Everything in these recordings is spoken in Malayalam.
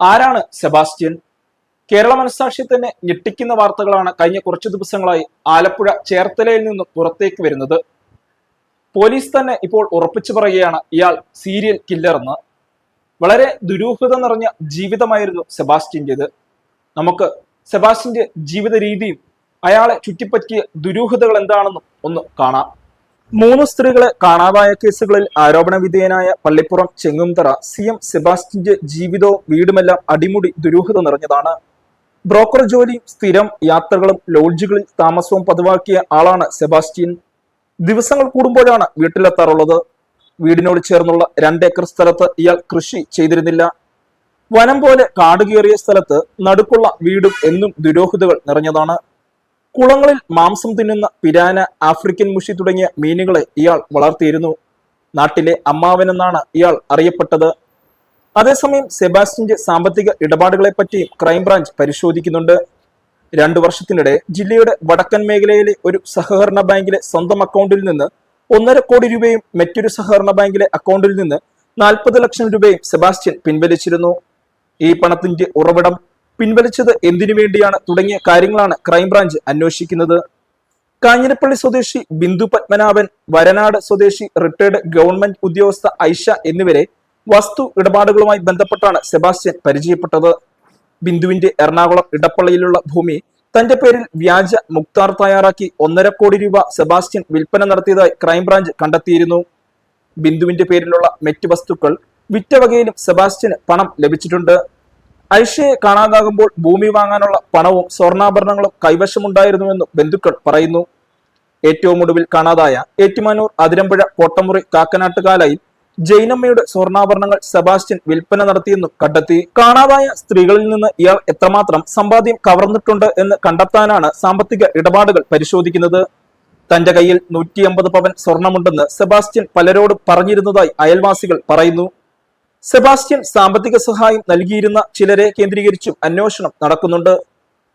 ആരാണ് സെബാസ്റ്റ്യൻ? കേരള മനസ്സാക്ഷി തന്നെ ഞെട്ടിക്കുന്ന വാർത്തകളാണ് കഴിഞ്ഞ കുറച്ചു ദിവസങ്ങളായി ആലപ്പുഴ ചേർത്തലയിൽ നിന്ന് പുറത്തേക്ക് വരുന്നത്. പോലീസ് തന്നെ ഇപ്പോൾ ഉറപ്പിച്ചു പറയുകയാണ് ഇയാൾ സീരിയൽ കില്ലർ എന്ന് വളരെ ദുരൂഹത നിറഞ്ഞ ജീവിതമായിരുന്നു സെബാസ്റ്റ്യന്റെത്. നമുക്ക് സെബാസ്റ്റ്യന്റെ ജീവിത രീതിയും അയാളെ ചുറ്റിപ്പറ്റിയ ദുരൂഹതകൾ എന്താണെന്നും ഒന്ന് കാണാം. മൂന്ന് സ്ത്രീകളെ കാണാതായ കേസുകളിൽ ആരോപണ വിധേയനായ പള്ളിപ്പുറം ചെങ്ങുംതറ സി എം സെബാസ്റ്റിന്റെ ജീവിതവും വീടുമെല്ലാം അടിമുടി ദുരൂഹത നിറഞ്ഞതാണ്. ബ്രോക്കർ ജോലിയും സ്ഥിരം യാത്രകളും ലോഡ്ജുകളിൽ താമസവും പതിവാക്കിയ ആളാണ് സെബാസ്റ്റ്യൻ. ദിവസങ്ങൾ കൂടുമ്പോഴാണ് വീട്ടിലെത്താറുള്ളത്. വീടിനോട് ചേർന്നുള്ള രണ്ടേക്കർ സ്ഥലത്ത് ഇയാൾ കൃഷി ചെയ്തിരുന്നില്ല. വനം പോലെ കാട് കയറിയ സ്ഥലത്ത് നടുക്കുള്ള വീടും എന്നും ദുരൂഹതകൾ നിറഞ്ഞതാണ്. കുളങ്ങളിൽ മാംസം തിന്നുന്ന പിരാന ആഫ്രിക്കൻ മുഷി തുടങ്ങിയ മീനുകളെ ഇയാൾ വളർത്തിയിരുന്നു. നാട്ടിലെ അമ്മാവനെന്നാണ് ഇയാൾ അറിയപ്പെട്ടത്. അതേസമയം സെബാസ്റ്റ്യന്റെ സാമ്പത്തിക ഇടപാടുകളെ പറ്റിയും ക്രൈംബ്രാഞ്ച് പരിശോധിക്കുന്നുണ്ട്. രണ്ടു വർഷത്തിനിടെ ജില്ലയുടെ വടക്കൻ മേഖലയിലെ ഒരു സഹകരണ ബാങ്കിലെ സ്വന്തം അക്കൗണ്ടിൽ നിന്ന് ഒന്നര കോടി രൂപയും മറ്റൊരു സഹകരണ ബാങ്കിലെ അക്കൗണ്ടിൽ നിന്ന് നാൽപ്പത് ലക്ഷം രൂപയും സെബാസ്റ്റ്യൻ പിൻവലിച്ചിരുന്നു. ഈ പണത്തിന്റെ ഉറവിടം പിൻവലിച്ചത് എന്തിനു വേണ്ടിയാണ് തുടങ്ങിയ കാര്യങ്ങളാണ് ക്രൈംബ്രാഞ്ച് അന്വേഷിക്കുന്നത്. കാഞ്ഞിരപ്പള്ളി സ്വദേശി ബിന്ദു പത്മനാഭൻ വരനാട് സ്വദേശി റിട്ടയർഡ് ഗവൺമെന്റ് ഉദ്യോഗസ്ഥ ഐഷ എന്നിവരെ വസ്തു ഇടപാടുകളുമായി ബന്ധപ്പെട്ടാണ് സെബാസ്റ്റ്യൻ പരിചയപ്പെട്ടത്. ബിന്ദുവിന്റെ എറണാകുളം ഇടപ്പള്ളിയിലുള്ള ഭൂമി തന്റെ പേരിൽ വ്യാജ മുക്താർ തയ്യാറാക്കി ഒന്നര കോടി രൂപ സെബാസ്റ്റ്യൻ വിൽപ്പന നടത്തിയതായി ക്രൈംബ്രാഞ്ച് കണ്ടെത്തിയിരുന്നു. ബിന്ദുവിന്റെ പേരിലുള്ള മറ്റ് വസ്തുക്കൾ വിറ്റവകയിലും സെബാസ്റ്റ്യന് പണം ലഭിച്ചിട്ടുണ്ട്. ഐഷയെ കാണാതാകുമ്പോൾ ഭൂമി വാങ്ങാനുള്ള പണവും സ്വർണാഭരണങ്ങളും കൈവശമുണ്ടായിരുന്നുവെന്ന് ബന്ധുക്കൾ പറയുന്നു. ഏറ്റവും ഒടുവിൽ കാണാതായ ഏറ്റുമാനൂർ അതിരമ്പുഴ കോട്ടമുറി കാക്കനാട്ടുകാലയിൽ ജൈനമ്മയുടെ സ്വർണാഭരണങ്ങൾ സെബാസ്റ്റ്യൻ വിൽപ്പന നടത്തിയെന്നും കണ്ടെത്തി. കാണാതായ സ്ത്രീകളിൽ നിന്ന് ഇയാൾ എത്രമാത്രം സമ്പാദ്യം കവർന്നിട്ടുണ്ട് എന്ന് കണ്ടെത്താനാണ് സാമ്പത്തിക ഇടപാടുകൾ പരിശോധിക്കുന്നത്. തന്റെ കയ്യിൽ നൂറ്റി അമ്പത് പവൻ സ്വർണമുണ്ടെന്ന് സെബാസ്റ്റ്യൻ പലരോടും പറഞ്ഞിരുന്നതായി അയൽവാസികൾ പറയുന്നു. സെബാസ്റ്റ്യൻ സാമ്പത്തിക സഹായം നൽകിയിരുന്ന ചിലരെ കേന്ദ്രീകരിച്ചും അന്വേഷണം നടക്കുന്നുണ്ട്.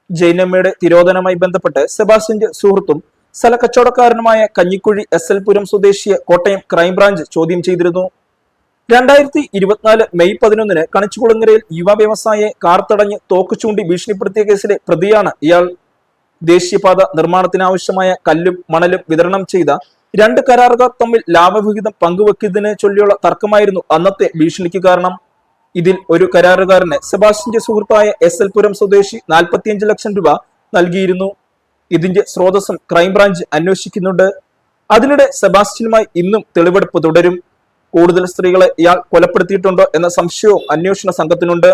ജൈനമ്മയുടെ തിരോധനവുമായി ബന്ധപ്പെട്ട് സെബാസ്റ്റ്യന്റെ സുഹൃത്തും സ്ഥലക്കച്ചവടക്കാരനുമായ കഞ്ഞിക്കുഴി എസ് എൽ പുരം സ്വദേശിയെ കോട്ടയം ക്രൈംബ്രാഞ്ച് ചോദ്യം ചെയ്തിരുന്നു. രണ്ടായിരത്തി ഇരുപത്തിനാല് മെയ് പതിനൊന്നിന് കണിച്ചുകുളങ്ങരയിൽ യുവ വ്യവസായിയെ കാർ തടഞ്ഞ് തോക്ക് ചൂണ്ടി ഭീഷണിപ്പെടുത്തിയ കേസിലെ പ്രതിയാണ് ഇയാൾ. ദേശീയപാത നിർമ്മാണത്തിനാവശ്യമായ കല്ലും മണലും വിതരണം ചെയ്ത രണ്ട് കരാറുകാർ തമ്മിൽ ലാഭവിഹിതം പങ്കുവെക്കുന്നതിനെ ചൊല്ലിയുള്ള തർക്കമായിരുന്നു അന്നത്തെ ഭീഷണിക്ക് കാരണം. ഇതിൽ ഒരു കരാറുകാരന് സെബാസ്റ്റിന്റെ സുഹൃത്തായ എസ് എൽ പുരം സ്വദേശി നാൽപ്പത്തിയഞ്ച് ലക്ഷം രൂപ നൽകിയിരുന്നു. ഇതിന്റെ സ്രോതസ്സും ക്രൈംബ്രാഞ്ച് അന്വേഷിക്കുന്നുണ്ട്. അതിനിടെ സെബാസ്റ്റ്യനുമായി ഇന്നും തെളിവെടുപ്പ് തുടരും. കൂടുതൽ സ്ത്രീകളെ ഇയാൾ കൊലപ്പെടുത്തിയിട്ടുണ്ടോ എന്ന സംശയവും അന്വേഷണ സംഘത്തിനുണ്ട്.